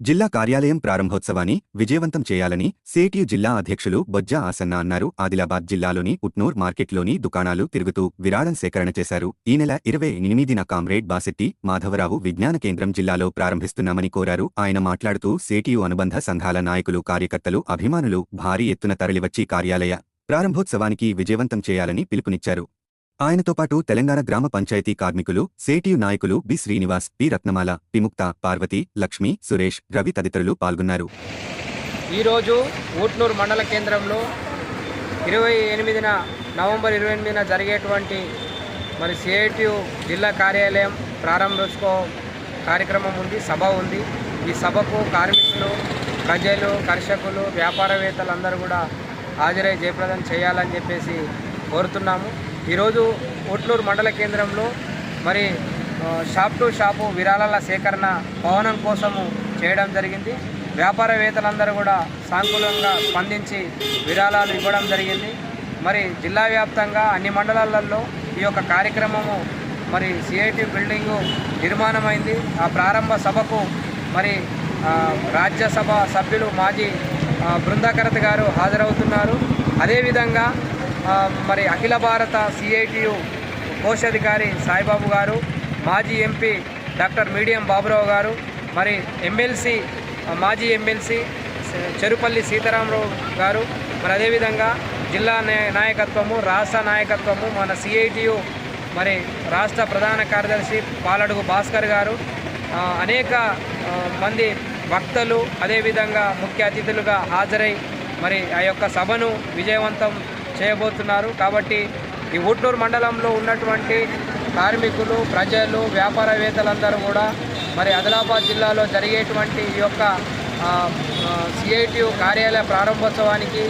జిల్లా కార్యాలయం ప్రారంభోత్సవాన్ని విజయవంతం చేయాలని సేటియు జిల్లా అధ్యక్షులు బొజ్జ ఆసన్న అన్నారు. ఆదిలాబాద్ జిల్లాలోని ఉట్నూర్ మార్కెట్లోని దుకాణాలు తిరుగుతూ విరాళం సేకరణ చేశారు. ఈ నెల ఇరవై ఎనిమిదిన కామ్రేడ్ బాసెట్టి మాధవరావు విజ్ఞాన కేంద్రం జిల్లాలో ప్రారంభిస్తున్నామని కోరారు. ఆయన మాట్లాడుతూ సేటియు అనుబంధ సంఘాల నాయకులు కార్యకర్తలు అభిమానులు భారీ ఎత్తున తరలివచ్చి కార్యాలయ ప్రారంభోత్సవానికి విజయవంతం చేయాలని పిలుపునిచ్చారు. ఆయనతో పాటు తెలంగాణ గ్రామ పంచాయతీ కార్మికులు సేటియు నాయకులు బి శ్రీనివాస్ పి రత్నమాల పిముక్త పార్వతి లక్ష్మి సురేష్ రవి తదితరులు పాల్గొన్నారు. ఈరోజు ఊట్నూరు మండల కేంద్రంలో ఇరవై ఎనిమిదిన నవంబర్ ఇరవై ఎనిమిదిన జరిగేటువంటి మరి సిఐటియు జిల్లా కార్యాలయం ప్రారంభోత్సవ కార్యక్రమం ఉంది సభ ఉంది. ఈ సభకు కార్మికులు ప్రజలు కర్షకులు వ్యాపారవేత్తలందరూ కూడా హాజరై జయప్రదం చేయాలని చెప్పేసి కోరుతున్నాము. ఈరోజు ఊట్నూరు మండల కేంద్రంలో మరి షాప్ టు షాపు విరాళాల సేకరణ భవనం కోసము చేయడం జరిగింది. వ్యాపారవేత్తలందరూ కూడా సానుకూలంగా స్పందించి విరాళాలు ఇవ్వడం జరిగింది. మరి జిల్లా వ్యాప్తంగా అన్ని మండలాలలో ఈ యొక్క కార్యక్రమము మరి సిఐటి బిల్డింగు నిర్మాణమైంది. ఆ ప్రారంభ సభకు మరి రాజ్యసభ సభ్యులు మాజీ బృందాకరత్ గారు హాజరవుతున్నారు. అదేవిధంగా మరి అఖిల భారత సిఐటియు కోశాధికారి సాయిబాబు గారు మాజీ ఎంపీ డాక్టర్ మీడియం బాబురావు గారు మరి ఎమ్మెల్సీ మాజీ ఎమ్మెల్సీ చెరుపల్లి సీతారామరావు గారు మరి అదేవిధంగా జిల్లా నాయ- నాయకత్వము రాష్ట్ర నాయకత్వము మన సిఐటియు మరి రాష్ట్ర ప్రధాన కార్యదర్శి పాలడుగు భాస్కర్ గారు అనేక మంది వక్తలు అదేవిధంగా ముఖ్య అతిథులుగా హాజరై మరి ఆ యొక్క సభను విజయవంతం చేయబోతున్నారు. కాబట్టి ఈ ఉట్టూరు మండలంలో ఉన్నటువంటి కార్మికులు ప్రజలు వ్యాపారవేత్తలందరూ కూడా మరి ఆదిలాబాద్ జిల్లాలో జరిగేటువంటి ఈ యొక్క సిఐటియు కార్యాలయ ప్రారంభోత్సవానికి